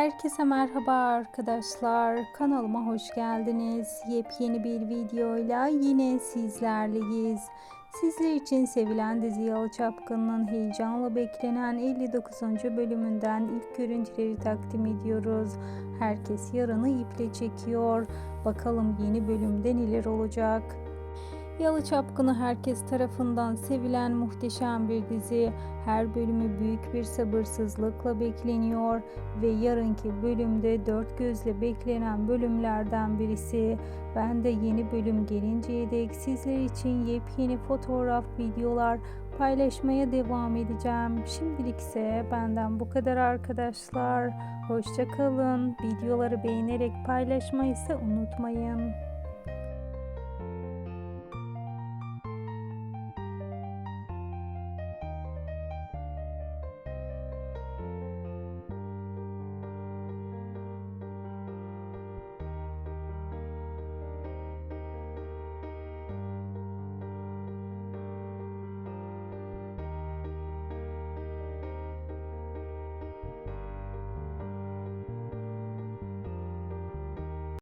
Herkese merhaba arkadaşlar. Kanalıma hoş geldiniz. Yepyeni bir videoyla yine sizlerleyiz. Sizler için sevilen dizi Yalı Çapkın'ın heyecanla beklenen 59. bölümünden ilk görüntüleri takdim ediyoruz. Herkes yarını iple çekiyor. Bakalım yeni bölümde neler olacak? Yalı Çapkını herkes tarafından sevilen muhteşem bir dizi. Her bölümü büyük bir sabırsızlıkla bekleniyor ve yarınki bölümde dört gözle beklenen bölümlerden birisi. Ben de yeni bölüm gelinceye dek sizler için yepyeni fotoğraf, videolar paylaşmaya devam edeceğim. Şimdilik ise benden bu kadar arkadaşlar. Hoşça kalın. Videoları beğenerek paylaşmayı ise unutmayın.